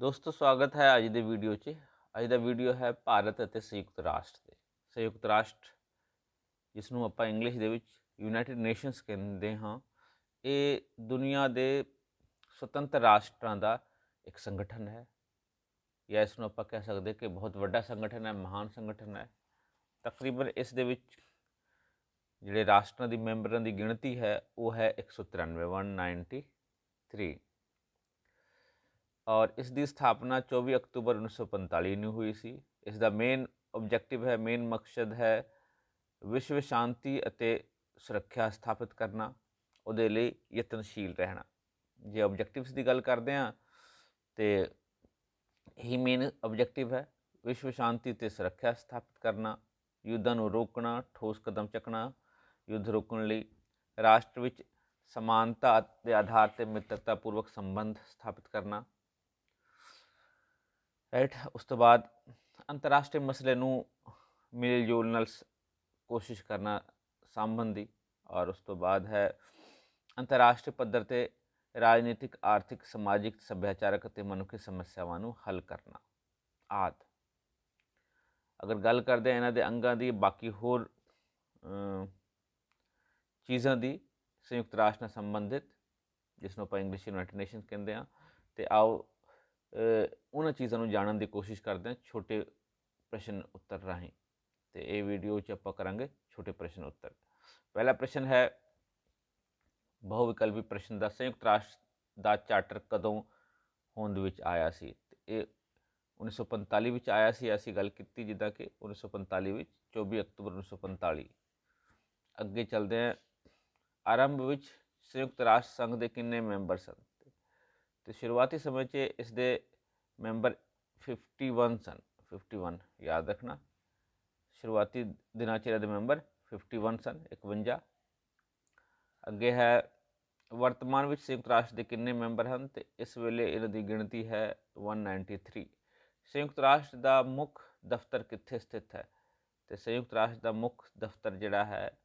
ਦੋਸਤੋ, ਸਵਾਗਤ ਹੈ ਅੱਜ ਦੇ ਵੀਡੀਓ 'ਚ। ਅੱਜ ਦਾ ਵੀਡੀਓ ਹੈ ਭਾਰਤ ਅਤੇ ਸੰਯੁਕਤ ਰਾਸ਼ਟਰ ਦੇ। ਸੰਯੁਕਤ ਰਾਸ਼ਟਰ ਜਿਸ ਨੂੰ ਆਪਾਂ ਇੰਗਲਿਸ਼ ਦੇ ਵਿੱਚ ਯੂਨਾਈਟਿਡ ਨੇਸ਼ਨਸ ਕਹਿੰਦੇ ਹਾਂ, ਇਹ ਦੁਨੀਆ ਦੇ ਸੁਤੰਤਰ ਰਾਸ਼ਟਰਾਂ ਦਾ ਇੱਕ ਸੰਗਠਨ ਹੈ। ਜਾਂ ਇਸ ਨੂੰ ਆਪਾਂ ਕਹਿ ਸਕਦੇ ਕਿ ਬਹੁਤ ਵੱਡਾ ਸੰਗਠਨ ਹੈ, ਮਹਾਨ ਸੰਗਠਨ ਹੈ। ਤਕਰੀਬਨ ਇਸ ਦੇ ਵਿੱਚ ਜਿਹੜੇ ਰਾਸ਼ਟਰਾਂ ਦੀ ਮੈਂਬਰਾਂ ਦੀ ਗਿਣਤੀ ਹੈ, ਉਹ ਹੈ 193 193 ਔਰ ਇਸ ਦੀ ਸਥਾਪਨਾ 24 ਅਕਤੂਬਰ 1945 ਨੂੰ ਹੋਈ ਸੀ। ਇਸ ਦਾ ਮੇਨ ਆਬਜੈਕਟਿਵ ਹੈ ਮੇਨ ਮਕਸਦ ਹੈ ਵਿਸ਼ਵ ਸ਼ਾਂਤੀ ਅਤੇ ਸੁਰੱਖਿਆ ਸਥਾਪਿਤ ਕਰਨਾ, ਉਹਦੇ ਲਈ ਯਤਨਸ਼ੀਲ ਰਹਿਣਾ। ਜੇ ਆਬਜੈਕਟਿਵਸ ਦੀ ਗੱਲ ਕਰਦੇ ਹਾਂ, ਤੇ ਹੀ ਮੇਨ ਆਬਜੈਕਟਿਵ ਹੈ, ਵਿਸ਼ਵ ਸ਼ਾਂਤੀ ਤੇ ਸੁਰੱਖਿਆ ਸਥਾਪਿਤ ਕਰਨਾ, ਯੁੱਧਾਂ ਨੂੰ ਰੋਕਣਾ, ਠੋਸ ਕਦਮ ਚੱਕਣਾ, ਯੁੱਧ ਰੋਕਣ ਲਈ ਰਾਸ਼ਟਰ ਵਿੱਚ ਸਮਾਨਤਾ ਦੇ ਆਧਾਰ ਤੇ ਮਿੱਤਰਤਾ ਪੂਰਵਕ ਸੰਬੰਧ ਸਥਾਪਿਤ ਕਰਨਾ ਰਾਈਟ ਉਸ ਤੋਂ ਬਾਅਦ ਅੰਤਰਰਾਸ਼ਟਰੀ ਮਸਲੇ ਨੂੰ ਮਿਲ ਜੁਲ ਨਾਲ ਸ- ਕੋਸ਼ਿਸ਼ ਕਰਨਾ ਸੰਬੰਧੀ ਔਰ ਉਸ ਤੋਂ ਬਾਅਦ ਹੈ ਅੰਤਰਰਾਸ਼ਟਰੀ ਪੱਧਰ ਤੇ ਰਾਜਨੀਤਿਕ, ਆਰਥਿਕ, ਸਮਾਜਿਕ, ਸੱਭਿਆਚਾਰਕ ਅਤੇ ਮਨੁੱਖੀ ਸਮੱਸਿਆਵਾਂ ਨੂੰ ਹੱਲ ਕਰਨਾ। ਆਦ। ਅਗਰ ਗੱਲ ਕਰਦੇ ਹਾਂ ਇਹਨਾਂ ਦੇ ਅੰਗਾਂ ਦੀ, ਬਾਕੀ ਹੋਰ ਚੀਜ਼ਾਂ ਦੀ ਸੰਯੁਕਤ ਰਾਸ਼ਟਰ ਨਾਲ ਸੰਬੰਧਿਤ, ਜਿਸ ਨੂੰ ਆਪਾਂ ਇੰਗਲਿਸ਼ ਯੂਨਾਈਟਿਡ ਨੇਸ਼ਨਸ ਕਹਿੰਦੇ ਆ ਤੇ ਆਓ ਉਹਨਾਂ ਚੀਜ਼ਾਂ ਨੂੰ ਜਾਣਨ ਦੀ ਕੋਸ਼ਿਸ਼ ਕਰਦੇ ਹਾਂ, ਛੋਟੇ ਪ੍ਰਸ਼ਨ ਉੱਤਰ ਰਾਹੀਂ। ਤੇ ਇਹ ਵੀਡੀਓ 'ਚ ਆਪਾਂ ਕਰਾਂਗੇ ਛੋਟੇ ਪ੍ਰਸ਼ਨ ਉੱਤਰ। ਪਹਿਲਾ ਪ੍ਰਸ਼ਨ ਹੈ ਬਹੁ ਵਿਕਲਪੀ ਪ੍ਰਸ਼ਨ ਦਾ, ਸੰਯੁਕਤ ਰਾਸ਼ਟਰ ਦਾ ਚਾਰਟਰ ਕਦੋਂ ਹੋਂਦ ਵਿੱਚ ਆਇਆ ਸੀ? ਤੇ ਇਹ 1945 ਵਿੱਚ ਆਇਆ ਸੀ ਅਸੀਂ ਗੱਲ ਕੀਤੀ ਜਿੱਦਾਂ ਕਿ 1945 ਵਿੱਚ 24 ਅਕਤੂਬਰ 1945 ਅੱਗੇ ਚੱਲਦੇ ਹਾਂ। ਆਰੰਭ ਵਿੱਚ ਸੰਯੁਕਤ ਰਾਸ਼ਟਰ ਸੰਘ ਦੇ ਕਿੰਨੇ ਮੈਂਬਰ ਸਨ? ਤੇ ਸ਼ੁਰੂਆਤੀ ਸਮੇਂ 'ਚ ਇਸ ਦੇ ਮੈਂਬਰ 51 ਸਨ 51 ਯਾਦ ਰੱਖਣਾ। ਸ਼ੁਰੂਆਤੀ ਦਿਨਾਂ 'ਚ ਇਹਦੇ ਮੈਂਬਰ 51 ਸਨ 51 ਅੱਗੇ ਹੈ, ਵਰਤਮਾਨ ਵਿੱਚ ਸੰਯੁਕਤ ਰਾਸ਼ਟਰ ਦੇ ਕਿੰਨੇ ਮੈਂਬਰ ਹਨ ਤੇ ਇਸ ਵੇਲੇ ਇਹਨਾਂ ਦੀ ਗਿਣਤੀ ਹੈ 193 ਸੰਯੁਕਤ ਰਾਸ਼ਟਰ ਦਾ ਮੁੱਖ ਦਫ਼ਤਰ ਕਿੱਥੇ ਸਥਿਤ ਹੈ? ਤੇ ਸੰਯੁਕਤ ਰਾਸ਼ਟਰ ਦਾ ਮੁੱਖ ਦਫ਼ਤਰ ਜਿਹੜਾ ਹੈ,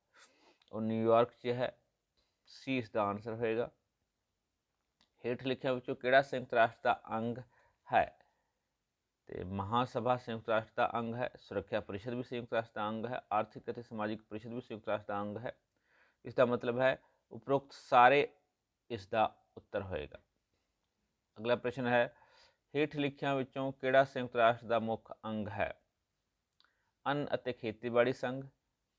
ਉਹ ਨਿਊਯਾਰਕ 'ਚ ਹੈ। ਸੀ ਇਸ ਦਾ ਆਨਸਰ ਹੋਏਗਾ। ਹੇਠ ਲਿਖਿਆਂ ਵਿੱਚੋਂ ਕਿਹੜਾ ਸੰਯੁਕਤ ਰਾਸ਼ਟਰ ਦਾ ਅੰਗ ਹੈ ਤੇ ਮਹਾਸਭਾ ਸੰਯੁਕਤ ਰਾਸ਼ਟਰ ਦਾ ਅੰਗ ਹੈ ਸੁਰੱਖਿਆ ਪਰਿਸ਼ਦ ਵੀ ਸੰਯੁਕਤ ਰਾਸ਼ਟਰ ਦਾ ਅੰਗ ਹੈ ਆਰਥਿਕ ਅਤੇ ਸਮਾਜਿਕ ਪਰਿਸ਼ਦ ਵੀ ਸੰਯੁਕਤ ਰਾਸ਼ਟਰ ਦਾ ਅੰਗ ਹੈ ਇਸ ਦਾ ਮਤਲਬ ਹੈ ਉਪਰੋਕਤ ਸਾਰੇ ਇਸ ਦਾ ਉੱਤਰ ਹੋਏਗਾ ਅਗਲਾ ਪ੍ਰਸ਼ਨ ਹੈ ਹੇਠ ਲਿਖਿਆਂ ਵਿੱਚੋਂ ਕਿਹੜਾ ਸੰਯੁਕਤ ਰਾਸ਼ਟਰ ਦਾ ਮੁੱਖ ਅੰਗ ਹੈ ਅੰਨ ਅਤੇ ਖੇਤੀਬਾੜੀ ਸੰਘ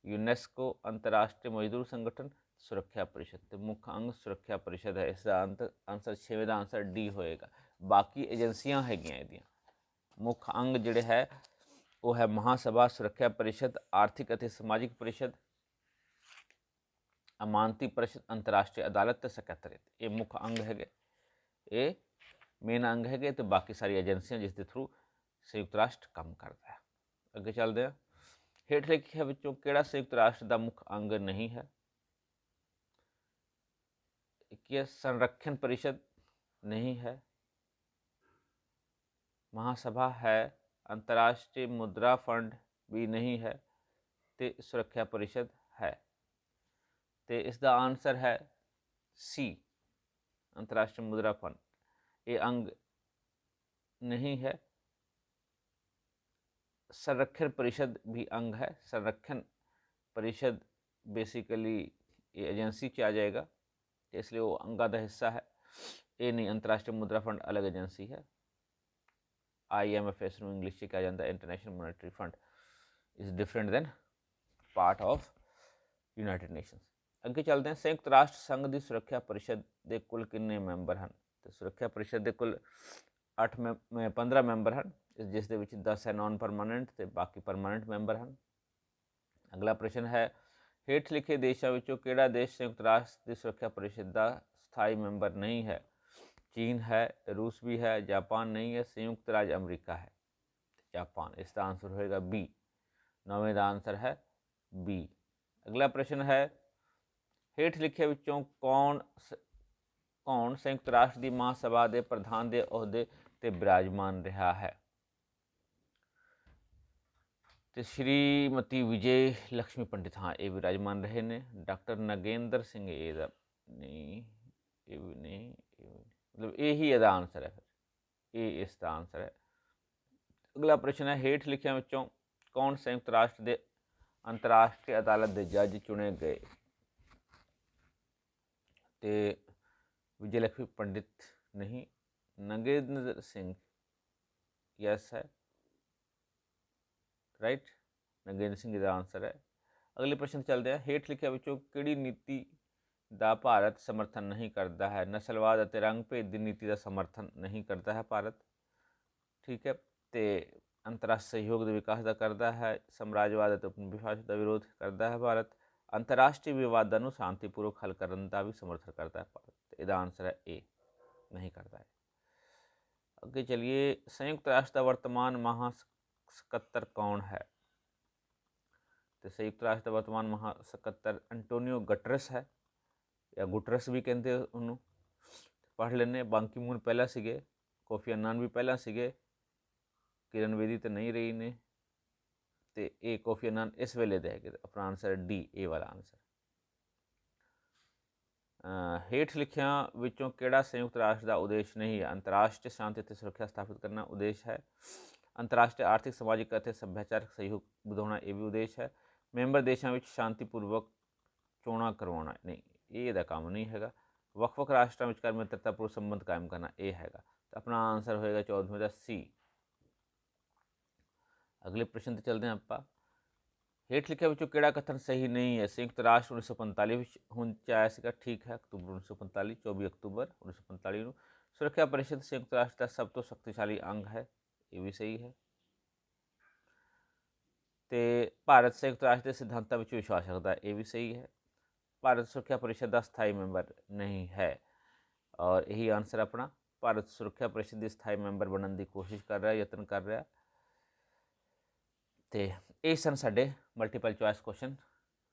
ਯੂਨੈਸਕੋ ਅੰਤਰਰਾਸ਼ਟਰੀ ਮਜ਼ਦੂਰ ਸੰਗਠਨ ਸੁਰੱਖਿਆ ਪਰਿਸ਼ਦ ਤੇ ਮੁੱਖ ਅੰਗ ਸੁਰੱਖਿਆ ਪਰਿਸ਼ਦ ਹੈ ਇਸ ਦਾ ਅੰਤ ਆਨਸਰ 6ਵੇਂ ਦਾ ਆਨਸਰ ਡੀ ਹੋਏਗਾ ਬਾਕੀ ਏਜੰਸੀਆਂ ਹੈਗੀਆਂ ਇਹਦੀਆਂ ਮੁੱਖ ਅੰਗ ਜਿਹੜੇ ਹੈ ਉਹ ਹੈ ਮਹਾਸਭਾ ਸੁਰੱਖਿਆ ਪਰਿਸ਼ਦ ਆਰਥਿਕ ਅਤੇ ਸਮਾਜਿਕ ਪਰਿਸ਼ਦ ਅਮਾਨਤੀ ਪਰਿਸ਼ਦ ਅੰਤਰਰਾਸ਼ਟਰੀ ਅਦਾਲਤ ਤੇ ਸਕੱਤਰੇਤ ਇਹ ਮੁੱਖ ਅੰਗ ਹੈਗੇ ਇਹ ਮੇਨ ਅੰਗ ਹੈਗੇ ਤੇ ਬਾਕੀ ਸਾਰੀ ਏਜੰਸੀਆਂ ਜਿਸ ਦੇ ਥਰੂ ਸੰਯੁਕਤ ਰਾਸ਼ਟਰ ਕੰਮ ਕਰਦਾ ਹੈ ਅੱਗੇ ਚੱਲਦੇ ਹਾਂ ਹੇਠ ਲਿਖਿਆਂ ਵਿੱਚੋਂ ਕਿਹੜਾ ਸੰਯੁਕਤ ਰਾਸ਼ਟਰ ਦਾ ਮੁੱਖ ਅੰਗ ਨਹੀਂ ਹੈ राजकीय संरक्षण परिषद नहीं है। महासभा है, अंतर्राष्ट्रीय मुद्रा फंड भी नहीं है तो सुरक्षा परिषद है। तो इसका आंसर है सी, अंतर्राष्ट्रीय मुद्रा फंड। ये अंग नहीं है। संरक्षण परिषद भी अंग है। संरक्षण परिषद बेसिकली ये एजेंसी क्या जाएगा। ਜਾਏਗਾ ਤੇ ਇਸ ਲਈ ਉਹ ਅੰਗਾਂ ਦਾ ਹਿੱਸਾ ਹੈ ਇਹ ਨਹੀਂ ਅੰਤਰਰਾਸ਼ਟਰੀ ਮੁਦਰਾ ਫੰਡ ਅਲੱਗ ਏਜੰਸੀ ਹੈ IMF ਇਸ ਨੂੰ ਇੰਗਲਿਸ਼ ਚ ਕਿਹਾ ਜਾਂਦਾ International Monetary Fund is different than part of United Nations ਅੱਗੇ ਚੱਲਦੇ ਹਾਂ ਸੰਯੁਕਤ ਰਾਸ਼ਟਰ ਸੰਘ ਦੀ ਸੁਰੱਖਿਆ ਪਰਿਸ਼ਦ ਦੇ ਕੁੱਲ ਕਿੰਨੇ ਮੈਂਬਰ ਹਨ ਤੇ ਸੁਰੱਖਿਆ ਪਰਿਸ਼ਦ ਦੇ ਕੁੱਲ 8 ਮੈਂ 15 ਮੈਂਬਰ ਹਨ ਇਸ ਜਿਸ ਦੇ ਵਿੱਚ 10 ਹੈ ਨਾਨ ਪਰਮਾਨੈਂਟ ਤੇ ਬਾਕੀ ਪਰਮਾਨੈਂਟ ਮੈਂਬਰ ਹਨ ਅਗਲਾ ਪ੍ਰਸ਼ਨ ਹੈ ਹੇਠ ਲਿਖੇ ਦੇਸ਼ਾਂ ਵਿੱਚੋਂ ਕਿਹੜਾ ਦੇਸ਼ ਸੰਯੁਕਤ ਰਾਸ਼ਟਰ ਦੀ ਸੁਰੱਖਿਆ ਪਰਿਸ਼ਦ ਦਾ ਸਥਾਈ ਮੈਂਬਰ ਨਹੀਂ ਹੈ? ਚੀਨ ਹੈ, ਰੂਸ ਵੀ ਹੈ, ਜਾਪਾਨ ਨਹੀਂ ਹੈ, ਸੰਯੁਕਤ ਰਾਜ ਅਮਰੀਕਾ ਹੈ। ਜਾਪਾਨ, ਇਸ ਦਾ ਆਨਸਰ ਹੋਏਗਾ ਬੀ ਨੌਵੇਂ ਦਾ ਆਨਸਰ ਹੈ ਬੀ ਅਗਲਾ ਪ੍ਰਸ਼ਨ ਹੈ, ਹੇਠ ਲਿਖੇ ਵਿੱਚੋਂ ਕੌਣ ਸ- ਕੌਣ ਸੰਯੁਕਤ ਰਾਸ਼ਟਰ ਦੀ ਮਹਾਸਭਾ ਦੇ ਪ੍ਰਧਾਨ ਦੇ ਅਹੁਦੇ ਤੇ ਬਿਰਾਜਮਾਨ ਰਿਹਾ ਹੈ? ਤੇ ਸ਼੍ਰੀਮਤੀ ਵਿਜੇ ਲక్ష్ਮੀ ਪੰਡਿਤ, ਹਾਂ, ਇਹ ਵਿਰਾਜਮਾਨ ਰਹੇ ਨੇ। ਡਾਕਟਰ ਨਗੇਂਦਰ ਸਿੰਘ, ਇਹ ਦਾ ਨਹੀਂ, ਇਹ ਵੀ ਨਹੀਂ ਮਤਲਬ ਇਹ ਹੀ ਇਹਦਾ ਆਨਸਰ ਹੈ ਫਿਰ। ਇਹ ਇਸ ਦਾ ਆਨਸਰ ਹੈ। ਅਗਲਾ ਪ੍ਰਸ਼ਨ ਹੈ, ਹੇਠ ਲਿਖਿਆ ਵਿੱਚੋਂ ਕੌਣ ਸੰਯੁਕਤ ਰਾਸ਼ਟਰ ਦੇ ਅੰਤਰਰਾਸ਼ਟਰੀ ਅਦਾਲਤ ਦੇ ਜੱਜ ਚੁਣੇ ਗਏ? ਤੇ ਵਿਜੇ ਲక్ష్ਮੀ ਪੰਡਿਤ ਨਹੀਂ, ਨਗੇਂਦਰ ਸਿੰਘ ਯੈਸ ਹੈ। ਰਾਈਟ ਨਗੇਂਦਰ ਸਿੰਘ ਦਾ ਆਨਸਰ ਹੈ ਅਗਲੇ ਪ੍ਰਸ਼ਨ ਤੇ ਚੱਲਦੇ ਹਾਂ ਹੇਠ ਲਿਖਿਆ ਵਿੱਚੋਂ ਕਿਹੜੀ ਨੀਤੀ ਦਾ ਭਾਰਤ ਸਮਰਥਨ ਨਹੀਂ ਕਰਦਾ ਹੈ ਨਸਲਵਾਦ ਅਤੇ ਰੰਗ ਭੇਦ ਦੀ ਨੀਤੀ ਦਾ ਸਮਰਥਨ ਨਹੀਂ ਕਰਦਾ ਹੈ ਭਾਰਤ ਠੀਕ ਹੈ ਤੇ ਅੰਤਰਰਾਸ਼ਟਰੀ ਸਹਿਯੋਗ ਦੇ ਵਿਕਾਸ ਦਾ ਕਰਦਾ ਹੈ ਸਮਰਾਜਵਾਦ ਅਤੇ ਉਪਨਿਵੇਸ਼ ਦਾ ਵਿਰੋਧ ਕਰਦਾ ਹੈ ਭਾਰਤ ਅੰਤਰਰਾਸ਼ਟਰੀ ਵਿਵਾਦਾਂ ਨੂੰ ਸ਼ਾਂਤੀਪੂਰਵਕ ਹੱਲ ਕਰਨ ਦਾ ਵੀ ਸਮਰਥਨ ਕਰਦਾ ਹੈ ਭਾਰਤ ਤੇ ਇਹਦਾ ਆਨਸਰ ਹੈ ਏ ਨਹੀਂ ਕਰਦਾ ਹੈ ਅੱਗੇ ਚਲਿਏ ਸੰਯੁਕਤ ਰਾਸ਼ਟਰ ਦਾ ਵਰਤਮਾਨ ਮਹਾ ਸਕੱਤਰ ਕੌਣ ਹੈ? ਤੇ ਸੰਯੁਕਤ ਰਾਸ਼ਟਰ ਦਾ ਵਰਤਮਾਨ ਮਹਾ ਸਕੱਤਰ ਐਂਟੋਨੀਓ ਗਟਰਸ ਹੈ, ਜਾਂ ਗੁਟਰਸ ਵੀ ਕਹਿੰਦੇ ਉਹਨੂੰ। ਪੜ੍ਹ ਲੈਂਦੇ ਹਾਂ। ਬਾਂਕੀ ਮੂਨ ਪਹਿਲਾਂ ਸੀਗੇ, ਕੋਫੀ ਅੰਨਾਨ ਵੀ ਪਹਿਲਾਂ ਸੀਗੇ, ਕਿਰਨ ਵੇਦੀ ਤੇ ਨਹੀਂ ਰਹੀ ਨੇ, ਤੇ ਇਹ ਕੋਫੀ ਅੰਨਾਨ ਇਸ ਵੇਲੇ ਦੇ ਹੈਗੇ, ਆਪਣਾ ਆਨਸਰ ਡੀ ਏ ਵਾਲਾ ਆਨਸਰ ਹੇਠ ਲਿਖਿਆਂ ਵਿੱਚੋਂ ਕਿਹੜਾ ਸੰਯੁਕਤ ਰਾਸ਼ਟਰ ਦਾ ਉਦੇਸ਼ ਨਹੀਂ ਹੈ? ਅੰਤਰਰਾਸ਼ਟਰੀ ਸ਼ਾਂਤੀ ਅਤੇ ਸੁਰੱਖਿਆ ਸਥਾਪਿਤ ਕਰਨਾ ਉਦੇਸ਼ ਹੈ। ਅੰਤਰਰਾਸ਼ਟਰੀ ਆਰਥਿਕ, ਸਮਾਜਿਕ ਅਤੇ ਸੱਭਿਆਚਾਰਕ ਸਹਿਯੋਗ ਵਧਾਉਣਾ ਇਹ ਵੀ ਉਦੇਸ਼ ਹੈ। ਮੈਂਬਰ ਦੇਸ਼ਾਂ ਵਿੱਚ ਸ਼ਾਂਤੀਪੂਰਵਕ ਚੋਣਾਂ ਕਰਵਾਉਣਾ ਨਹੀਂ, ਇਹ ਇਹਦਾ ਕੰਮ ਨਹੀਂ ਹੈਗਾ। ਵੱਖ-ਵੱਖ ਰਾਸ਼ਟਰਾਂ ਵਿਚਕਾਰ ਮਿੱਤਰਤਾਪੂਰਨ ਸੰਬੰਧ ਕਾਇਮ ਕਰਨਾ ਇਹ ਹੈਗਾ। ਤਾਂ ਆਪਣਾ ਆਨਸਰ ਹੋਏਗਾ 14ਵੇਂ ਦਾ ਸੀ ਅਗਲੇ ਪ੍ਰਸ਼ਨ ਤੇ ਚੱਲਦੇ ਹਾਂ ਆਪਾਂ। ਹੇਠ ਲਿਖਿਆ ਵਿੱਚੋਂ ਕਿਹੜਾ ਕਥਨ ਸਹੀ ਨਹੀਂ ਹੈ? ਸੰਯੁਕਤ ਰਾਸ਼ਟਰ 1945 ਵਿੱਚ ਹੁਣ ਚ ਆਇਆ ਸੀਗਾ ਠੀਕ ਹੈ, ਅਕਤੂਬਰ 1945 24 ਅਕਤੂਬਰ 1945 ਨੂੰ। ਸੁਰੱਖਿਆ ਪਰਿਸ਼ਦ ਸੰਯੁਕਤ ਰਾਸ਼ਟਰ ਦਾ ਸਭ ਤੋਂ ਸ਼ਕਤੀਸ਼ਾਲੀ ਅੰਗ ਹੈ। ਇਹ ਵੀ ਸਹੀ ਹੈ। ਤੇ ਭਾਰਤ ਸੰਯੁਕਤ ਰਾਸ਼ਟਰ ਦੇ ਸਿਧਾਂਤਾਂ ਵਿੱਚ ਵਿਸ਼ਵਾਸ ਰੱਖਦਾ ਇਹ ਵੀ ਸਹੀ ਹੈ। ਭਾਰਤ ਸੁਰੱਖਿਆ ਪਰਿਸ਼ਦ ਦਾ ਸਥਾਈ ਮੈਂਬਰ ਨਹੀਂ ਹੈ। ਔਰ ਇਹੀ ਆਨਸਰ ਆਪਣਾ, ਭਾਰਤ ਸੁਰੱਖਿਆ ਪਰਿਸ਼ਦ ਦੀ ਸਥਾਈ ਮੈਂਬਰ ਬਣਨ ਦੀ ਕੋਸ਼ਿਸ਼ ਕਰ ਰਿਹਾ, ਯਤਨ ਕਰ ਰਿਹਾ। ਤੇ ਇਹ ਸਨ ਸਾਡੇ multiple choice question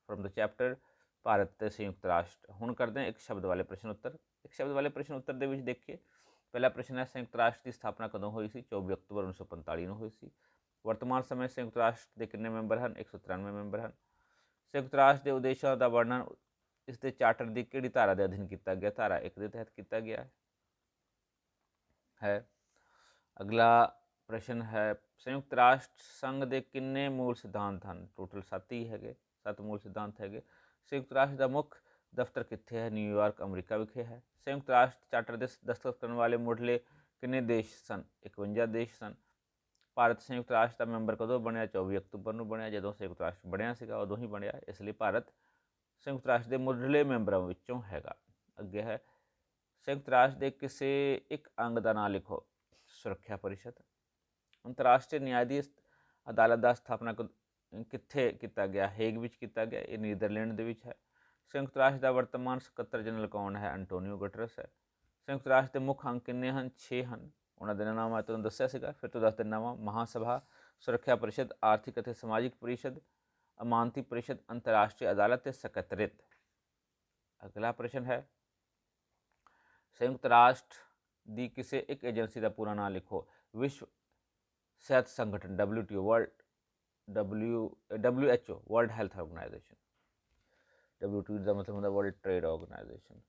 from the chapter Bharat ਤੇ ਸੰਯੁਕਤ ਰਾਸ਼ਟਰ। ਹੁਣ ਕਰਦੇ ਹਾਂ ਇੱਕ ਸ਼ਬਦ ਵਾਲੇ ਪ੍ਰਸ਼ਨ ਉੱਤਰ। ਇੱਕ ਸ਼ਬਦ ਵਾਲੇ ਪ੍ਰਸ਼ਨ ਉੱਤਰ ਦੇ ਵਿੱਚ ਦੇਖੀਏ। ਪਹਿਲਾ ਪ੍ਰਸ਼ਨ ਹੈ, ਸੰਯੁਕਤ ਰਾਸ਼ਟਰ ਦੀ ਸਥਾਪਨਾ ਕਦੋਂ ਹੋਈ ਸੀ? 24 ਅਕਤੂਬਰ 1945 ਨੂੰ ਹੋਈ ਸੀ। ਵਰਤਮਾਨ ਸਮੇਂ ਸੰਯੁਕਤ ਰਾਸ਼ਟਰ ਦੇ ਕਿੰਨੇ ਮੈਂਬਰ ਹਨ? 193 ਮੈਂਬਰ ਹਨ। ਸੰਯੁਕਤ ਰਾਸ਼ਟਰ ਦੇ ਉਦੇਸ਼ਾਂ ਦਾ ਵਰਣਨ ਇਸ ਦੇ ਚਾਰਟਰ ਦੀ ਕਿਹੜੀ ਧਾਰਾ ਦੇ ਅਧੀਨ ਕੀਤਾ ਗਿਆ? ਧਾਰਾ 1 ਦੇ ਤਹਿਤ ਕੀਤਾ ਗਿਆ ਹੈ। ਅਗਲਾ ਪ੍ਰਸ਼ਨ ਹੈ, ਸੰਯੁਕਤ ਰਾਸ਼ਟਰ ਸੰਘ ਦੇ ਕਿੰਨੇ ਮੂਲ ਸਿਧਾਂਤ ਹਨ? ਟੋਟਲ 7 ਹੀ ਹੈਗੇ 7 ਮੂਲ ਸਿਧਾਂਤ ਹੈਗੇ। ਸੰਯੁਕਤ ਰਾਸ਼ਟਰ ਦਾ ਮੁੱਖ ਦਫ਼ਤਰ ਕਿੱਥੇ ਹੈ? ਨਿਊਯਾਰਕ ਅਮਰੀਕਾ ਵਿਖੇ ਹੈ। ਸੰਯੁਕਤ ਰਾਸ਼ਟਰ ਚਾਰਟਰ ਦੇ ਦਸਤਖਤ ਕਰਨ ਵਾਲੇ ਮੁੱਢਲੇ ਕਿੰਨੇ ਦੇਸ਼ ਸਨ? 51 ਦੇਸ਼ ਸਨ। ਭਾਰਤ ਸੰਯੁਕਤ ਰਾਸ਼ਟਰ ਦਾ ਮੈਂਬਰ ਕਦੋਂ ਬਣਿਆ? 24 ਅਕਤੂਬਰ ਨੂੰ ਬਣਿਆ। ਜਦੋਂ ਸੰਯੁਕਤ ਰਾਸ਼ਟਰ ਬਣਿਆ ਸੀਗਾ, ਉਦੋਂ ਹੀ ਬਣਿਆ। ਇਸ ਲਈ ਭਾਰਤ ਸੰਯੁਕਤ ਰਾਸ਼ਟਰ ਦੇ ਮੁੱਢਲੇ ਮੈਂਬਰਾਂ ਵਿੱਚੋਂ ਹੈਗਾ। ਅੱਗੇ ਹੈ। ਸੰਯੁਕਤ ਰਾਸ਼ਟਰ ਦੇ ਕਿਸੇ ਇੱਕ ਅੰਗ ਦਾ ਨਾਮ ਲਿਖੋ। ਸੁਰੱਖਿਆ ਪਰਿਸ਼ਦ। ਅੰਤਰਰਾਸ਼ਟਰੀ ਨਿਆਇਆਧੀਸ਼ ਅਦਾਲਤ ਦਾ ਸਥਾਪਨਾ ਕਦ- ਕਿੱਥੇ ਕੀਤਾ ਗਿਆ? ਹੇਗ ਵਿੱਚ ਕੀਤਾ ਗਿਆ। ਇਹ ਨੀਦਰਲੈਂਡ ਦੇ ਵਿੱਚ ਹੈ। ਸੰਯੁਕਤ ਰਾਸ਼ਟਰ ਦਾ ਵਰਤਮਾਨ ਸਕੱਤਰ ਜਨਰਲ ਕੌਣ ਹੈ? ਐਂਟੋਨੀਓ ਗਟਰਸ ਹੈ। ਸੰਯੁਕਤ ਰਾਸ਼ਟਰ ਦੇ ਮੁੱਖ ਅੰਗ ਕਿੰਨੇ ਹਨ? 6 ਹਨ। ਉਹਨਾਂ ਦੇ ਨਾਮ ਮੈਂ ਤੁਹਾਨੂੰ ਦੱਸਿਆ ਸੀਗਾ। ਫਿਰ ਤੋਂ ਦੱਸ ਦਿੰਦਾ ਵਾਂ। ਮਹਾਸਭਾ ਸੁਰੱਖਿਆ ਪਰਿਸ਼ਦ, ਆਰਥਿਕ ਅਤੇ ਸਮਾਜਿਕ ਪਰਿਸ਼ਦ, ਅਮਾਨਤੀ ਪਰਿਸ਼ਦ, ਅੰਤਰਰਾਸ਼ਟਰੀ ਅਦਾਲਤ ਤੇ ਸਕੱਤਰੇਤ। ਅਗਲਾ ਪ੍ਰਸ਼ਨ ਹੈ, ਸੰਯੁਕਤ ਰਾਸ਼ਟਰ ਦੀ ਕਿਸੇ ਇੱਕ ਏਜੰਸੀ ਦਾ ਪੂਰਾ ਨਾਮ ਲਿਖੋ। ਵਿਸ਼ਵ ਸਿਹਤ ਸੰਗਠਨ WTO world, W WHO World Health Organization. WTO ਦਾ ਮਤਲਬ ਹੁੰਦਾ ਵਰਲਡ ਟ੍ਰੇਡ ਆਰਗੇਨਾਈਜੇਸ਼ਨ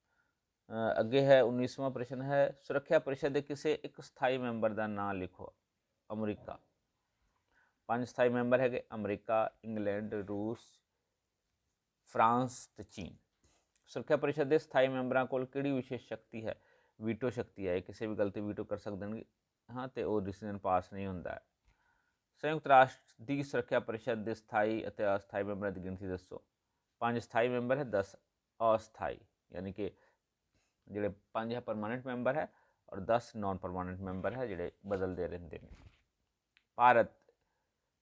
ਅੱਗੇ ਹੈ 19ਵਾਂ ਪ੍ਰਸ਼ਨ ਹੈ, ਸੁਰੱਖਿਆ ਪਰਿਸ਼ਦ ਦੇ ਕਿਸੇ ਇੱਕ ਸਥਾਈ ਮੈਂਬਰ ਦਾ ਨਾਮ ਲਿਖੋ, ਅਮਰੀਕਾ। ਪੰਜ ਸਥਾਈ ਮੈਂਬਰ ਹੈਗੇ, ਅਮਰੀਕਾ, ਇੰਗਲੈਂਡ, ਰੂਸ, ਫਰਾਂਸ ਤੇ ਚੀਨ। ਸੁਰੱਖਿਆ ਪਰਿਸ਼ਦ ਦੇ ਸਥਾਈ ਮੈਂਬਰਾਂ ਕੋਲ ਕਿਹੜੀ ਵਿਸ਼ੇਸ਼ ਸ਼ਕਤੀ ਹੈ? ਵੀਟੋ ਸ਼ਕਤੀ ਹੈ, ਇਹ ਕਿਸੇ ਵੀ ਗੱਲ ਤੇ ਵੀਟੋ ਕਰ ਸਕਦੇ ਨੇ ਹਾਂ, ਤੇ ਉਹ ਡਿਸੀਜਨ ਪਾਸ ਨਹੀਂ ਹੁੰਦਾ। ਸੰਯੁਕਤ ਰਾਸ਼ਟਰ ਦੀ ਸੁਰੱਖਿਆ ਪਰਿਸ਼ਦ ਦੇ ਸਥਾਈ ਅਤੇ ਅਸਥਾਈ ਮੈਂਬਰਾਂ ਦੀ ਗਿਣਤੀ ਦੱਸੋ। ਪੰਜ ਸਥਾਈ ਮੈਂਬਰ ਹੈ 10 ਅਸਥਾਈ, ਯਾਨੀ ਕਿ ਜਿਹੜੇ ਪੰਜ ਹੈ ਪਰਮਾਨੈਂਟ ਮੈਂਬਰ ਹੈ ਔਰ 10 ਨਾਨ ਪਰਮਾਨੈਂਟ ਮੈਂਬਰ ਹੈ, ਜਿਹੜੇ ਬਦਲਦੇ ਰਹਿੰਦੇ ਨੇ। ਭਾਰਤ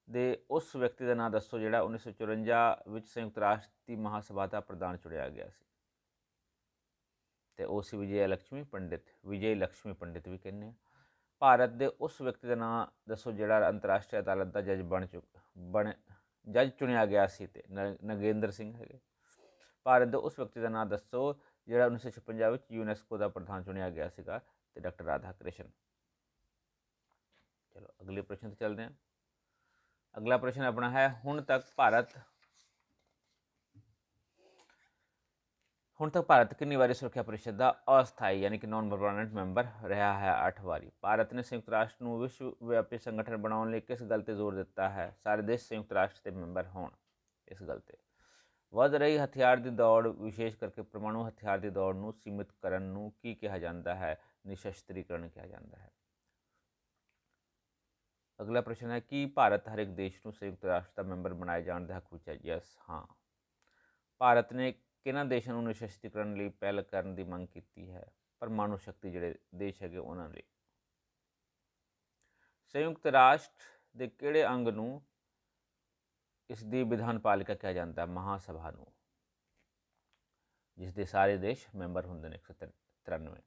ਦੇ ਉਸ ਵਿਅਕਤੀ ਦਾ ਨਾਮ ਦੱਸੋ ਜਿਹੜਾ 1954 ਵਿੱਚ ਸੰਯੁਕਤ ਰਾਸ਼ਟਰੀ ਮਹਾਸਭਾ ਦਾ ਪ੍ਰਧਾਨ ਚੁਣਿਆ ਗਿਆ ਸੀ। ਤੇ ਉਹ ਸੀ ਵਿਜੇ ਲక్ష్ਮੀ ਪੰਡਿਤ, ਵਿਜੇ ਲక్ష్ਮੀ ਪੰਡਿਤ ਵੀ ਕਹਿੰਦੇ ਆ। ਭਾਰਤ ਦੇ ਉਸ ਵਿਅਕਤੀ ਦਾ ਨਾਮ ਦੱਸੋ ਜਿਹੜਾ ਅੰਤਰਰਾਸ਼ਟਰੀ ਅਦਾਲਤ ਦਾ ਜੱਜ ਬਣ ਚੁੱਕ, ਬਣ ਜੱਜ ਚੁਣਿਆ ਗਿਆ ਸੀ ਤੇ ਨ- ਨਗੇਂਦਰ ਸਿੰਘ ਹੈਗੇ। ਭਾਰਤ ਦੇ ਉਸ ਵਿਅਕਤੀ ਦਾ ਨਾਮ ਦੱਸੋ, ਜਿਹੜਾ 1956 ਵਿੱਚ ਯੂਨੈਸਕੋ ਦਾ ਪ੍ਰਧਾਨ ਚੁਣਿਆ ਗਿਆ ਸੀਗਾ ਤੇ ਡਾਕਟਰ ਰਾਧਾ ਕ੍ਰਿਸ਼ਨ ਚਲੋ ਅਗਲੇ ਪ੍ਰਸ਼ਨ ਤੇ ਚੱਲਦੇ ਹਾਂ। ਅਗਲਾ ਪ੍ਰਸ਼ਨ ਆਪਣਾ ਹੈ, ਹੁਣ ਤੱਕ ਭਾਰਤ ਹੁਣ ਤੱਕ ਭਾਰਤ ਕਿੰਨੀ ਵਾਰੀ ਸੁਰੱਖਿਆ ਪਰਿਸ਼ਦ ਦਾ ਅਸਥਾਈ ਯਾਨੀ ਕਿ ਨਾਨ ਪਰਮਾਨੈਂਟ ਮੈਂਬਰ ਰਿਹਾ ਹੈ 8 ਵਾਰੀ। ਭਾਰਤ ਨੇ ਸੰਯੁਕਤ ਰਾਸ਼ਟਰ ਨੂੰ ਵਿਸ਼ਵ ਵਿਆਪੀ ਸੰਗਠਨ ਬਣਾਉਣ ਲਈ ਕਿਸ ਗੱਲ ਤੇ ਜ਼ੋਰ ਦਿੱਤਾ ਹੈ? ਸਾਰੇ ਦੇਸ਼ ਸੰਯੁਕਤ ਰਾਸ਼ਟਰ ਦੇ ਮੈਂਬਰ ਹੋਣ ਇਸ ਗੱਲ ਤੇ। ਵੱਧ ਰਹੀ ਹਥਿਆਰ ਦੀ ਦੌੜ, ਵਿਸ਼ੇਸ਼ ਕਰਕੇ ਪਰਮਾਣੂ ਹਥਿਆਰ ਦੀ ਦੌੜ ਨੂੰ ਸੀਮਿਤ ਕਰਨ ਨੂੰ ਕੀ ਕਿਹਾ ਜਾਂਦਾ ਹੈ? ਨਿਸ਼ਸਤਰੀਕਰਨ ਕਿਹਾ ਜਾਂਦਾ ਹੈ। ਅਗਲਾ ਪ੍ਰਸ਼ਨ ਹੈ, ਕਿ ਭਾਰਤ ਹਰ ਇੱਕ ਦੇਸ਼ ਨੂੰ ਸੰਯੁਕਤ ਰਾਸ਼ਟਰ ਦਾ ਮੈਂਬਰ ਬਣਾਏ ਜਾਣ ਦਾ ਹੱਕ ਵਿੱਚ ਹੈ? ਯੈਸ ਹਾਂ। ਭਾਰਤ ਨੇ ਕਿਹਨਾਂ ਦੇਸ਼ਾਂ ਨੂੰ ਨਿਸ਼ਸਤਰੀਕਰਨ ਲਈ ਪਹਿਲ ਕਰਨ ਦੀ ਮੰਗ ਕੀਤੀ ਹੈ? ਪਰਮਾਣੂ ਸ਼ਕਤੀ ਜਿਹੜੇ ਦੇਸ਼ ਹੈਗੇ ਉਹਨਾਂ ਲਈ। ਸੰਯੁਕਤ ਰਾਸ਼ਟਰ ਦੇ ਕਿਹੜੇ ਅੰਗ ਨੂੰ ਇਸ ਦੀ ਵਿਧਾਨ ਪਾਲਿਕਾ ਕਿਹਾ ਜਾਂਦਾ ਹੈ? ਮਹਾਸਭਾ ਨੂੰ। ਜਿਸ ਦੇ ਸਾਰੇ ਦੇਸ਼ ਮੈਂਬਰ ਹੁੰਦੇ ਨੇ 193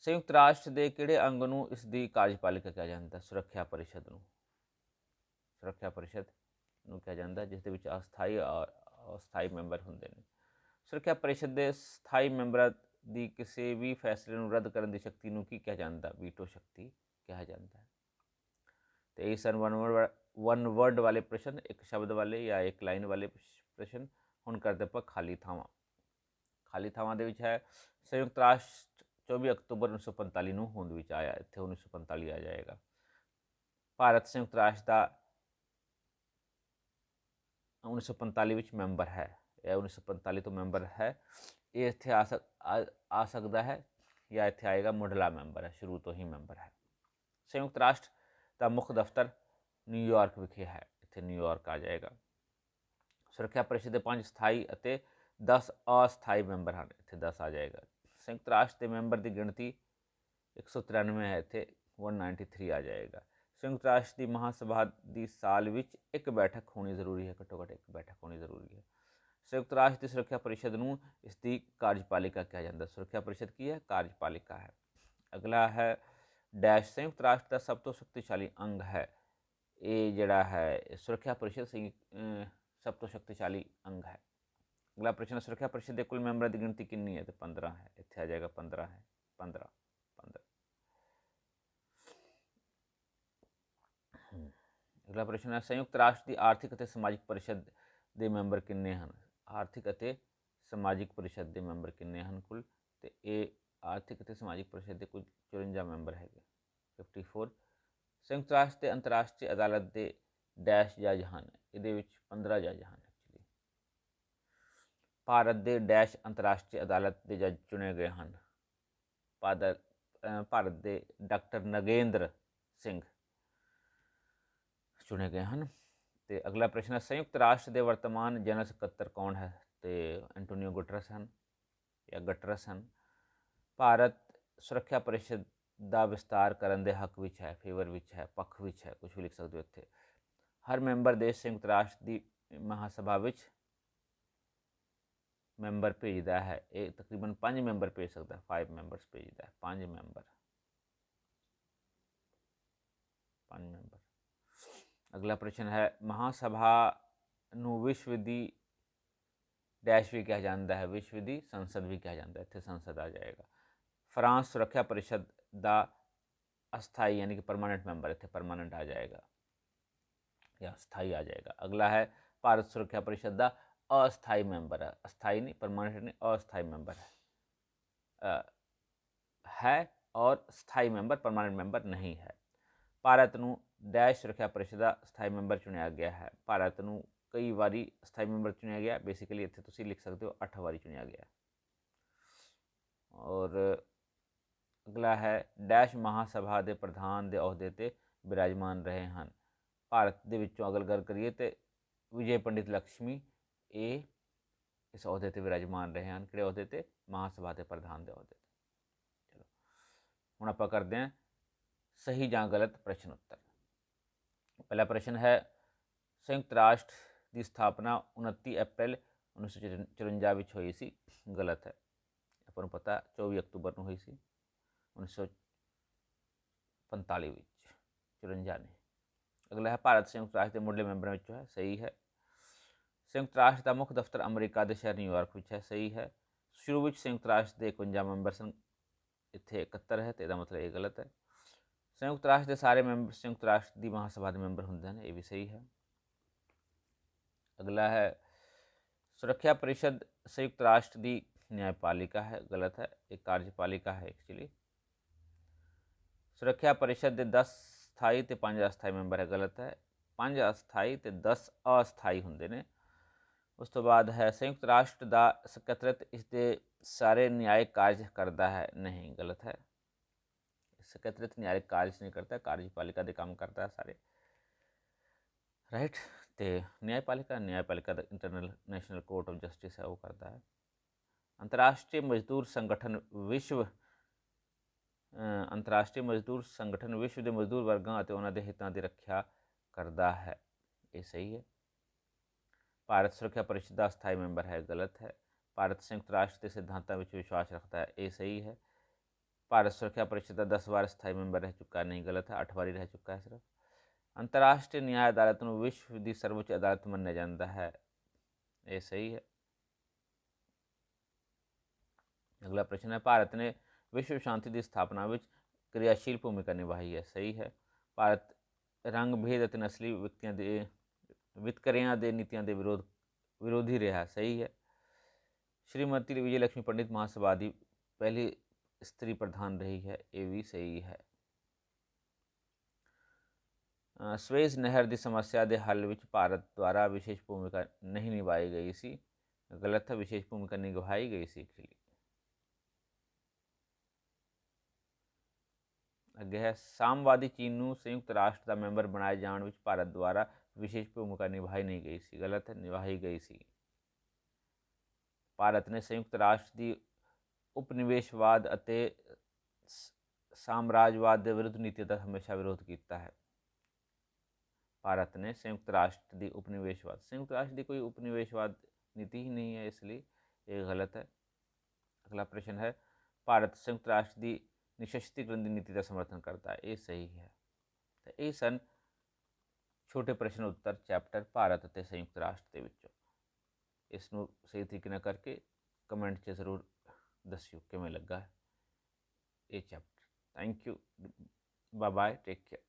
ਸੰਯੁਕਤ ਰਾਸ਼ਟਰ ਦੇ ਕਿਹੜੇ ਅੰਗ ਨੂੰ ਇਸ ਦੀ ਕਾਰਜਪਾਲਿਕਾ ਕਿਹਾ ਜਾਂਦਾ ਹੈ? ਸੁਰੱਖਿਆ ਪਰਿਸ਼ਦ ਨੂੰ। ਸੁਰੱਖਿਆ ਪਰਿਸ਼ਦ ਨੂੰ ਕਿਹਾ ਜਾਂਦਾ ਜਿਸ ਦੇ ਵਿੱਚ ਅਸਥਾਈ ਔਰ ਅਸਥਾਈ ਮੈਂਬਰ ਹੁੰਦੇ ਨੇ। ਸੁਰੱਖਿਆ ਪਰਿਸ਼ਦ ਦੇ ਸਥਾਈ ਮੈਂਬਰਾਂ ਦੀ ਕਿਸੇ ਵੀ ਫੈਸਲੇ ਨੂੰ ਰੱਦ ਕਰਨ ਦੀ ਸ਼ਕਤੀ ਨੂੰ ਕੀ ਕਿਹਾ ਜਾਂਦਾ? ਵੀਟੋ ਸ਼ਕਤੀ ਕਿਹਾ ਜਾਂਦਾ ਹੈ। ਤੇ ਇਹ ਸਨ ਵਨ ਵਰਡ ਵਨ ਵਰਡ ਵਾਲੇ ਪ੍ਰਸ਼ਨ, ਇੱਕ ਸ਼ਬਦ ਵਾਲੇ ਜਾਂ ਇੱਕ ਲਾਈਨ ਵਾਲੇ ਪ੍ਰਸ਼ਨ ਹੁਣ ਕਰਦੇ ਆਪਾਂ ਖਾਲੀ ਥਾਵਾਂ। ਖਾਲੀ ਥਾਵਾਂ ਦੇ ਵਿੱਚ ਹੈ, ਸੰਯੁਕਤ ਰਾਸ਼ਟਰ 24 ਅਕਤੂਬਰ 1945 ਨੂੰ ਹੋਂਦ ਵਿੱਚ ਆਇਆ, ਇੱਥੇ 1945 ਆ ਜਾਏਗਾ। ਭਾਰਤ ਸੰਯੁਕਤ ਰਾਸ਼ਟਰ ਦਾ 1945 ਵਿੱਚ ਮੈਂਬਰ ਹੈ। ਇਹ 1945 ਤੋਂ ਮੈਂਬਰ ਹੈ। ਇਹ ਇੱਥੇ ਆ ਸਕ, ਆ- ਸਕਦਾ ਹੈ ਜਾਂ ਇੱਥੇ ਆਏਗਾ ਮੁੱਢਲਾ ਮੈਂਬਰ ਹੈ, ਸ਼ੁਰੂ ਤੋਂ ਹੀ ਮੈਂਬਰ ਹੈ। ਸੰਯੁਕਤ ਰਾਸ਼ਟਰ ਦਾ ਮੁੱਖ ਦਫ਼ਤਰ ਨਿਊਯਾਰਕ ਵਿਖੇ ਹੈ। ਇੱਥੇ ਨਿਊਯਾਰਕ ਆ ਜਾਏਗਾ। ਸੁਰੱਖਿਆ ਪਰਿਸ਼ਦ ਦੇ ਪੰਜ ਸਥਾਈ ਅਤੇ 10 ਅਸਥਾਈ ਮੈਂਬਰ ਹਨ। ਇੱਥੇ 10 ਆ ਜਾਏਗਾ। ਸੰਯੁਕਤ ਰਾਸ਼ਟਰ ਦੇ ਮੈਂਬਰ ਦੀ ਗਿਣਤੀ 193 ਹੈ। ਇੱਥੇ 193 ਆ ਜਾਏਗਾ। ਸੰਯੁਕਤ ਰਾਸ਼ਟਰ ਦੀ ਮਹਾਸਭਾ ਦੀ ਸਾਲ ਵਿੱਚ ਇੱਕ ਬੈਠਕ ਹੋਣੀ ਜ਼ਰੂਰੀ ਹੈ। ਘੱਟੋ ਘੱਟ ਇੱਕ ਬੈਠਕ ਹੋਣੀ ਜ਼ਰੂਰੀ ਹੈ। ਸੰਯੁਕਤ ਰਾਸ਼ਟਰ ਦੀ ਸੁਰੱਖਿਆ ਪਰਿਸ਼ਦ ਨੂੰ ਇਸ ਦੀ ਕਾਰਜਪਾਲਿਕਾ ਕਿਹਾ ਜਾਂਦਾ। ਸੁਰੱਖਿਆ ਪਰਿਸ਼ਦ ਕੀ ਹੈ? ਕਾਰਜਪਾਲਿਕਾ ਹੈ। ਅਗਲਾ ਹੈ ਡੈਸ਼ ਸੰਯੁਕਤ ਰਾਸ਼ਟਰ ਦਾ ਸਭ ਤੋਂ ਸ਼ਕਤੀਸ਼ਾਲੀ ਅੰਗ ਹੈ। ਇਹ ਜਿਹੜਾ ਹੈ ਸੁਰੱਖਿਆ ਪਰਿਸ਼ਦ ਸੰਯੁ- ਸਭ ਤੋਂ ਸ਼ਕਤੀਸ਼ਾਲੀ ਅੰਗ ਹੈ। ਅਗਲਾ ਪ੍ਰਸ਼ਨ ਹੈ, ਸੁਰੱਖਿਆ ਪਰਿਸ਼ਦ ਦੇ ਕੁੱਲ ਮੈਂਬਰਾਂ ਦੀ ਗਿਣਤੀ ਕਿੰਨੀ ਹੈ? ਤੇ 15 ਹੈ। ਇੱਥੇ ਆ ਜਾਏਗਾ 15 ਹੈ। 15 15 ਅਗਲਾ ਪ੍ਰਸ਼ਨ ਹੈ ਸੰਯੁਕਤ ਰਾਸ਼ਟਰ ਦੀ ਆਰਥਿਕ ਅਤੇ ਸਮਾਜਿਕ ਪਰਿਸ਼ਦ ਦੇ ਮੈਂਬਰ ਕਿੰਨੇ ਹਨ? ਆਰਥਿਕ ਅਤੇ ਸਮਾਜਿਕ ਪਰਿਸ਼ਦ ਦੇ ਮੈਂਬਰ ਕਿੰਨੇ ਹਨ ਕੁੱਲ? ਤੇ ਇਹ ਆਰਥਿਕ ਅਤੇ ਸਮਾਜਿਕ ਪਰਿਸ਼ਦ ਦੇ ਕੁੱਲ 54 ਮੈਂਬਰ ਹੈਗੇ। 54 ਸੰਯੁਕਤ ਰਾਸ਼ਟਰ ਦੇ ਅੰਤਰਰਾਸ਼ਟਰੀ ਅਦਾਲਤ ਦੇ ਡੈਸ਼ ਜੱਜ ਹਨ। ਇਹਦੇ ਵਿੱਚ 15 ਜੱਜ ਹਨ ਐਕਚੁਅਲੀ ਭਾਰਤ ਦੇ ਡੈਸ਼ ਅੰਤਰਰਾਸ਼ਟਰੀ ਅਦਾਲਤ ਦੇ ਜੱਜ ਚੁਣੇ ਗਏ ਹਨ। ਭਾਰਤ ਭਾਰਤ ਦੇ ਡਾਕਟਰ ਨਗੇਂਦਰ ਸਿੰਘ ਚੁਣੇ ਗਏ ਹਨ। ਤੇ ਅਗਲਾ ਪ੍ਰਸ਼ਨ ਹੈ, ਸੰਯੁਕਤ ਰਾਸ਼ਟਰ ਦੇ ਵਰਤਮਾਨ ਜਨਰਲ ਸਕੱਤਰ ਕੌਣ ਹੈ? ਤੇ ਐਂਟੋਨੀਓ ਗੁਟਰਸ ਹਨ ਜਾਂ ਗਟਰਸ ਹਨ। ਭਾਰਤ ਸੁਰੱਖਿਆ ਪਰਿਸ਼ਦ ਦਾ ਵਿਸਤਾਰ ਕਰਨ ਦੇ ਹੱਕ ਵਿੱਚ ਹੈ ਫੇਵਰ ਵਿੱਚ ਹੈ, ਪੱਖ ਵਿੱਚ ਹੈ ਕੁਝ ਵੀ ਲਿਖ ਸਕਦੇ ਹੋ ਇੱਥੇ। ਹਰ ਮੈਂਬਰ ਦੇਸ਼ ਸੰਯੁਕਤ ਰਾਸ਼ਟਰ ਦੀ ਮਹਾਸਭਾ ਵਿੱਚ ਮੈਂਬਰ ਭੇਜਦਾ ਹੈ। ਇਹ ਤਕਰੀਬਨ 5 ਮੈਂਬਰ ਭੇਜ ਸਕਦਾ ਹੈ 5 ਮੈਂਬਰਸ ਭੇਜਦਾ ਹੈ 5 ਮੈਂਬਰ। 5 ਮੈਂਬਰ। ਅਗਲਾ ਪ੍ਰਸ਼ਨ ਹੈ ਮਹਾਸਭਾ ਨੂੰ ਵਿਸ਼ਵ ਦੀ ਡੈਸ਼ ਵੀ ਕਿਹਾ ਜਾਂਦਾ ਹੈ ਵਿਸ਼ਵ ਦੀ ਸੰਸਦ ਵੀ ਕਿਹਾ ਜਾਂਦਾ ਹੈ ਇੱਥੇ ਸੰਸਦ ਆ ਜਾਏਗਾ ਫਰਾਂਸ ਸੁਰੱਖਿਆ ਪਰਿਸ਼ਦ ਦਾ ਅਸਥਾਈ ਯਾਨੀ ਕਿ ਪਰਮਾਨੈਂਟ ਮੈਂਬਰ ਇੱਥੇ ਪਰਮਾਨੈਂਟ ਆ ਜਾਏਗਾ ਜਾਂ ਸਥਾਈ ਆ ਜਾਏਗਾ ਅਗਲਾ ਹੈ ਭਾਰਤ ਸੁਰੱਖਿਆ ਪਰਿਸ਼ਦ ਦਾ ਅਸਥਾਈ ਮੈਂਬਰ ਹੈ ਅਸਥਾਈ ਨਹੀਂ ਪਰਮਾਨੈਂਟ ਨਹੀਂ ਅਸਥਾਈ ਮੈਂਬਰ ਹੈ ਅ, ਹੈ ਔਰ ਸਥਾਈ ਮੈਂਬਰ ਪਰਮਾਨੈਂਟ ਮੈਂਬਰ ਨਹੀਂ ਹੈ ਭਾਰਤ ਨੂੰ ਡੈਸ਼ ਸੁਰੱਖਿਆ ਪਰਿਸ਼ਦ ਦਾ ਸਥਾਈ ਮੈਂਬਰ ਚੁਣਿਆ ਗਿਆ ਹੈ। ਭਾਰਤ ਨੂੰ ਕਈ ਵਾਰੀ ਸਥਾਈ ਮੈਂਬਰ ਚੁਣਿਆ ਗਿਆ। ਬੇਸਿਕਲੀ ਇੱਥੇ ਤੁਸੀਂ ਲਿਖ ਸਕਦੇ ਹੋ 8 ਵਾਰੀ ਚੁਣਿਆ ਗਿਆ। ਔਰ ਅਗਲਾ ਹੈ ਡੈਸ਼ ਮਹਾਸਭਾ ਦੇ ਪ੍ਰਧਾਨ ਦੇ ਅਹੁਦੇ ਤੇ ਬਿਰਾਜਮਾਨ ਰਹੇ ਹਨ। ਭਾਰਤ ਦੇ ਵਿੱਚੋਂ ਅਗਰ ਗੱਲ ਕਰੀਏ ਤੇ ਵਿਜੇ ਪੰਡਿਤ ਲక్ష్ਮੀ ਇਹ ਇਸ ਅਹੁਦੇ ਤੇ ਵਿਰਾਜਮਾਨ ਰਹੇ ਹਨ। ਕਿਹੜੇ ਅਹੁਦੇ ਤੇ? ਮਹਾਸਭਾ ਦੇ ਪ੍ਰਧਾਨ ਦੇ ਅਹੁਦੇ ਤੇ। ਚਲੋ, ਹੁਣ ਆਪਾਂ ਕਰਦੇ ਹਾਂ ਸਹੀ ਜਾਂ ਗਲਤ ਪ੍ਰਸ਼ਨ ਉੱਤਰ। ਪਹਿਲਾ ਪ੍ਰਸ਼ਨ ਹੈ, ਸੰਯੁਕਤ ਰਾਸ਼ਟਰ ਦੀ ਸਥਾਪਨਾ 29 ਅਪ੍ਰੈਲ 1954 ਵਿੱਚ ਹੋਈ ਸੀ, ਗਲਤ ਹੈ। ਆਪਾਂ ਨੂੰ ਪਤਾ 24 ਅਕਤੂਬਰ ਨੂੰ ਹੋਈ ਸੀ 1945 ਵਿੱਚ 54 ਨੇ। ਅਗਲਾ ਹੈ, ਭਾਰਤ ਸੰਯੁਕਤ ਰਾਸ਼ਟਰ ਦੇ ਮੁੱਢਲੇ ਮੈਂਬਰਾਂ ਵਿੱਚੋਂ ਹੈ, ਸਹੀ ਹੈ। ਸੰਯੁਕਤ ਰਾਸ਼ਟਰ ਦਾ ਮੁੱਖ ਦਫ਼ਤਰ ਅਮਰੀਕਾ ਦੇ ਸ਼ਹਿਰ ਨਿਊਯਾਰਕ ਵਿੱਚ ਹੈ, ਸਹੀ ਹੈ। ਸ਼ੁਰੂ ਵਿੱਚ ਸੰਯੁਕਤ ਰਾਸ਼ਟਰ ਦੇ 51 ਮੈਂਬਰ ਸਨ, ਇੱਥੇ 71 ਹੈ, ਤੇ ਇਹਦਾ ਮਤਲਬ ਇਹ ਗਲਤ ਹੈ। ਸੰਯੁਕਤ ਰਾਸ਼ਟਰ ਦੇ ਸਾਰੇ ਮੈਂਬਰ, ਸੰਯੁਕਤ ਰਾਸ਼ਟਰ ਦੀ ਮਹਾਸਭਾ ਦੇ ਮੈਂਬਰ ਹੁੰਦੇ ਹਨ, ਇਹ ਵੀ ਸਹੀ ਹੈ। ਅਗਲਾ ਹੈ, ਸੁਰੱਖਿਆ ਪਰਿਸ਼ਦ ਸੰਯੁਕਤ ਰਾਸ਼ਟਰ ਦੀ ਨਿਆਂਪਾਲਿਕਾ ਹੈ, ਗਲਤ ਹੈ, ਇਹ ਕਾਰਜਪਾਲਿਕਾ ਹੈ ਐਕਚੁਅਲੀ ਸੁਰੱਖਿਆ ਪਰਿਸ਼ਦ ਦੇ 10 ਸਥਾਈ ਤੇ 5 ਅਸਥਾਈ ਮੈਂਬਰ ਹੈ, ਗਲਤ ਹੈ। 5 ਅਸਥਾਈ ਤੇ 10 ਅਸਥਾਈ ਹੁੰਦੇ ਨੇ। ਉਸ ਤੋਂ ਬਾਅਦ ਹੈ, ਸੰਯੁਕਤ ਰਾਸ਼ਟਰ ਦਾ ਸਕੱਤਰਤ ਇਸ ਦੇ ਸਾਰੇ ਨਿਆਇਕ ਕਾਰਜ ਕਰਦਾ ਹੈ, ਨਹੀਂ, ਗਲਤ ਹੈ। ਸਕੱਤਰਤ ਨਿਆਇਕ ਕਾਰਜ ਨਹੀਂ ਕਰਦਾ, ਕਾਰਜਪਾਲਿਕਾ ਦੇ ਕੰਮ ਕਰਦਾ ਹੈ ਸਾਰੇ। ਰਾਈਟ ਤੇ ਨਿਆਇਪਾਲਿਕਾ ਨਿਆਇਪਾਲਿਕਾ ਦਾ International Court of Justice ਹੈ, ਉਹ ਕਰਦਾ ਹੈ। ਅੰਤਰਰਾਸ਼ਟਰੀ ਮਜ਼ਦੂਰ ਸੰਗਠਨ ਵਿਸ਼ਵ ਅੰਤਰਰਾਸ਼ਟਰੀ ਮਜ਼ਦੂਰ ਸੰਗਠਨ ਵਿਸ਼ਵ ਦੇ ਮਜ਼ਦੂਰ ਵਰਗਾਂ ਅਤੇ ਉਹਨਾਂ ਦੇ ਹਿੱਤਾਂ ਦੀ ਰੱਖਿਆ ਕਰਦਾ ਹੈ। ਇਹ ਸਹੀ ਹੈ। ਭਾਰਤ ਸੁਰੱਖਿਆ ਪਰਿਸ਼ਦ ਦਾ ਸਥਾਈ ਮੈਂਬਰ ਹੈ ਗਲਤ ਹੈ। ਭਾਰਤ ਸੰਯੁਕਤ ਰਾਸ਼ਟਰ ਦੇ ਸਿਧਾਂਤਾਂ ਵਿੱਚ ਵਿਸ਼ਵਾਸ ਰੱਖਦਾ ਹੈ, ਇਹ ਸਹੀ ਹੈ। ਭਾਰਤ ਸੁਰੱਖਿਆ ਪਰਿਸ਼ਦ ਦਾ 10 ਵਾਰ ਸਥਾਈ ਮੈਂਬਰ ਰਹਿ ਚੁੱਕਾ ਨਹੀਂ ਗਲਤ ਹੈ 8 ਵਾਰੀ ਰਹਿ ਚੁੱਕਾ ਹੈ ਸਿਰਫ ਅੰਤਰਰਾਸ਼ਟਰੀ ਨਿਆਂ ਅਦਾਲਤ ਨੂੰ ਵਿਸ਼ਵ ਦੀ ਸਰਵਉੱਚ ਅਦਾਲਤ ਮੰਨਿਆ ਜਾਂਦਾ ਹੈ ਇਹ ਸਹੀ ਹੈ ਅਗਲਾ ਪ੍ਰਸ਼ਨ ਹੈ ਭਾਰਤ ਨੇ ਵਿਸ਼ਵ ਸ਼ਾਂਤੀ ਦੀ ਸਥਾਪਨਾ ਵਿੱਚ ਕਿਰਿਆਸ਼ੀਲ ਭੂਮਿਕਾ ਨਿਭਾਈ ਹੈ ਸਹੀ ਹੈ ਭਾਰਤ ਰੰਗ ਭੇਦ ਅਤੇ ਨਸਲੀ ਵਿਅਕਤੀਆਂ ਦੇ ਵਿਤਕਰਿਆਂ ਦੇ ਨੀਤੀਆਂ ਦੇ ਵਿਰੋਧ ਵਿਰੋਧੀ ਰਿਹਾ ਸਹੀ ਹੈ ਸ਼੍ਰੀਮਤੀ ਵਿਜੇ ਲక్ష్ਮੀ ਪੰਡਿਤ ਮਹਾਸਭਾ ਦੀ ਪਹਿਲੀ ਇਸਤਰੀ ਪ੍ਰਧਾਨ ਰਹੀ ਹੈ ਇਹ ਵੀ ਸਹੀ ਹੈ ਸਵੇਜ਼ ਨਹਿਰ ਦੀ ਸਮੱਸਿਆ ਦੇ ਹੱਲ ਵਿੱਚ ਭਾਰਤ ਦੁਆਰਾ ਵਿਸ਼ੇਸ਼ ਭੂਮਿਕਾ ਨਹੀਂ ਨਿਭਾਈ ਗਈ ਸੀ ਗਲਤ ਹੈ ਵਿਸ਼ੇਸ਼ ਭੂਮਿਕਾ ਨਿਭਾਈ ਗਈ ਸੀ ਐਕਚੁਅਲੀ ਅੱਗੇ ਹੈ ਸਾਮਵਾਦੀ ਚੀਨ ਨੂੰ ਸੰਯੁਕਤ ਰਾਸ਼ਟਰ ਦਾ ਮੈਂਬਰ ਬਣਾਏ ਜਾਣ ਵਿੱਚ ਭਾਰਤ ਦੁਆਰਾ ਵਿਸ਼ੇਸ਼ ਭੂਮਿਕਾ ਨਿਭਾਈ ਨਹੀਂ ਗਈ ਸੀ ਗਲਤ ਹੈ ਨਿਭਾਈ ਗਈ ਸੀ ਭਾਰਤ ਨੇ ਸੰਯੁਕਤ ਰਾਸ਼ਟਰ ਦੀ ਉਪਨਿਵੇਸ਼ਵਾਦ ਅਤੇ ਸਾਮਰਾਜਵਾਦ ਦੇ ਵਿਰੁੱਧ ਨੀਤੀ ਦਾ ਹਮੇਸ਼ਾ ਵਿਰੋਧ ਕੀਤਾ ਹੈ। ਭਾਰਤ ਨੇ ਸੰਯੁਕਤ ਰਾਸ਼ਟਰ ਦੀ ਉਪਨਿਵੇਸ਼ਵਾਦ, ਸੰਯੁਕਤ ਰਾਸ਼ਟਰ ਦੀ ਕੋਈ ਉਪਨਿਵੇਸ਼ਵਾਦ ਨੀਤੀ ਹੀ ਨਹੀਂ ਹੈ, ਇਸ ਲਈ ਇਹ ਗਲਤ ਹੈ। ਅਗਲਾ ਪ੍ਰਸ਼ਨ ਹੈ, ਭਾਰਤ ਸੰਯੁਕਤ ਰਾਸ਼ਟਰ ਦੀ ਨਿਸ਼ਸਤੀਕਰਨ ਦੀ ਨੀਤੀ ਦਾ ਸਮਰਥਨ ਕਰਦਾ ਹੈ, ਇਹ ਸਹੀ ਹੈ। ਤੇ ਇਹ ਸਨ ਛੋਟੇ ਪ੍ਰਸ਼ਨ ਉੱਤਰ ਚੈਪਟਰ ਭਾਰਤ ਅਤੇ ਸੰਯੁਕਤ ਰਾਸ਼ਟਰ ਦੇ ਵਿੱਚੋਂ। ਇਸ ਨੂੰ ਸਹੀ ਤਰੀਕੇ ਨਾਲ ਕਰਕੇ ਕਮੈਂਟ 'ਚ ਜ਼ਰੂਰ ਦੱਸਿਓ ਕਿਵੇਂ ਲੱਗਾ ਇਹ chapter thank you bye bye take care